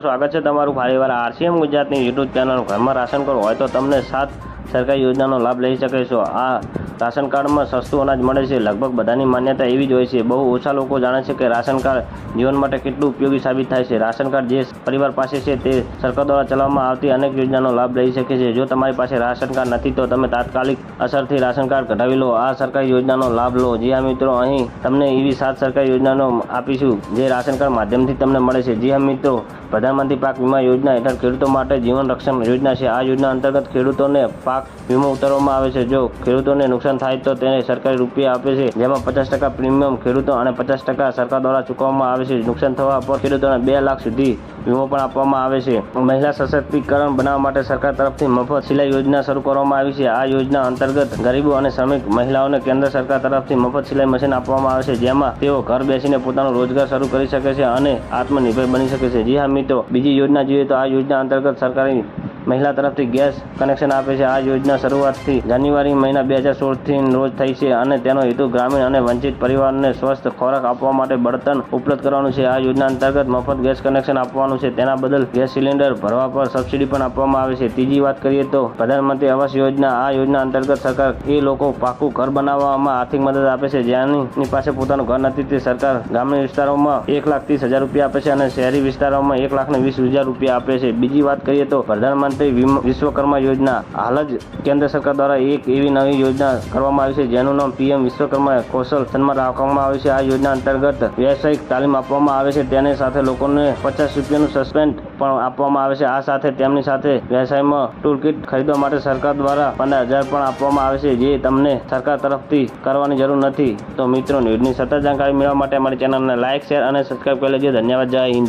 સ્વાગત છે તમારું ફરીવાર આરસીએમ ગુજરાતની યુટ્યુબ ચેનલ ઘરમાં રાશન કાર્ડ હોય તો તમને સાત સરકારી યોજનાનો લાભ લઈ શકે છો. આ રાશન કાર્ડમાં સસ્તું અનાજ મળે છે. લગભગ બધાની માન્યતા એવી જ હોય છે. બહુ ઓછા લોકો જાણે છે કે રાશન કાર્ડ જીવન માટે કેટલું ઉપયોગી સાબિત થાય છે. રાશન કાર્ડ જે પરિવાર પાસે છે તે સરકાર દ્વારા ચલાવવામાં આવતી અનેક યોજનાનો લાભ લઈ શકે છે. જો તમારી પાસે રાશન કાર્ડ નથી તો તમે તાત્કાલિક અસરથી રાશન કાર્ડ કઢાવી લો. આ સરકારી યોજનાનો લાભ લો. જી હા મિત્રો, અહીં તમને એવી સાત સરકારી યોજનાનો આપીશું જે રાશન કાર્ડ માધ્યમથી તમને મળે છે. જી હા મિત્રો પ્રધાનમંત્રી પાક વીમા યોજના હેઠળ ખેડૂતો માટે જીવન રક્ષણ યોજના છે. આ યોજના અંતર્ગત ખેડૂતોને પાક વીમો ઉતારવામાં આવે છે. જો ખેડૂતોને નુકસાન થાય તો તેને સરકારી રૂપિયા આપે છે, જેમાં પચાસ ટકા પ્રીમિયમ ખેડૂતો અને પચાસ ટકા સરકાર દ્વારા ચૂકવવામાં આવે છે. નુકસાન થવા પર ખેડૂતોને બે લાખ સુધી વીમો પણ આપવામાં આવે છે. મહિલા સશક્તિકરણ બનાવવા માટે સરકાર તરફથી મફત સિલાઈ યોજના શરૂ કરવામાં આવી છે. આ યોજના અંતર્ગત ગરીબો અને શ્રમિક મહિલાઓને કેન્દ્ર સરકાર તરફથી મફત સિલાઈ મશીન આપવામાં આવે છે, જેમાં તેઓ ઘર બેસીને પોતાનો રોજગાર શરૂ કરી શકે છે અને આત્મનિર્ભર બની શકે છે. જી હા મિત્રો. બીજી યોજના જોઈએ તો આ યોજના અંતર્ગત સરકારી મહિલા તરફથી ગેસ કનેક્શન આપે છે. આ યોજના શરૂઆતથી જાન્યુઆરી મહિના બે હજાર સોળથી રોજ થઈ છે અને તેનો હેતુ ગ્રામીણ અને વંચિત પરિવારને સ્વસ્થ ખોરાક આપવા માટે બળતણ ઉપલબ્ધ કરવાનું છે. આ યોજના અંતર્ગત મફત ગેસ કનેક્શન આપવાનું છે. તેના બદલ ગેસ સિલિન્ડર ભરવા પર સબસિડી પણ આપવામાં આવે છે. ત્રીજી વાત કરીએ તો પ્રધાનમંત્રી આવાસ યોજના. આ યોજના અંતર્ગત સરકાર એ લોકો પાકું ઘર બનાવવામાં આર્થિક મદદ આપે છે. જેની પાસે પોતાનું ઘર નથી, તે સરકાર ગ્રામીણ વિસ્તારોમાં એક લાખ ત્રીસ હજાર રૂપિયા આપે છે અને શહેરી વિસ્તારોમાં એક લાખ ને વીસ હજાર રૂપિયા આપે છે. બીજી વાત કરીએ તો પ્રધાનમંત્રી વિમ- વિશ્વકર્મા યોજના. હાલ જ કેન્દ્ર સરકાર દ્વારા એક એવી નવી યોજના કરવામાં આવી છે, જેનું નામ પીએમ વિશ્વકર્મા કૌશલ સન્માન રાખવામાં આવ્યું છે. આ યોજના અંતર્ગત વ્યવસાયિક તાલીમ આપવામાં આવે છે. તેની સાથે લોકોને પચાસ રૂપિયાનું સસ્પેન્ડ પણ આપવામાં આવે છે. આ સાથે તેમની સાથે વ્યવસાયમાં ટૂલ કિટ ખરીદવા માટે સરકાર દ્વારા પંદર હજાર પણ આપવામાં આવે છે, જે તમને સરકાર તરફથી કરવાની જરૂર નથી. તો મિત્રો, ન્યૂઝની સતત જાણકારી મેળવવા માટે અમારી ચેનલને લાઇક શેર અને સબસ્ક્રાઈબ કરી લેજો. ધન્યવાદ. જય હિન્દ.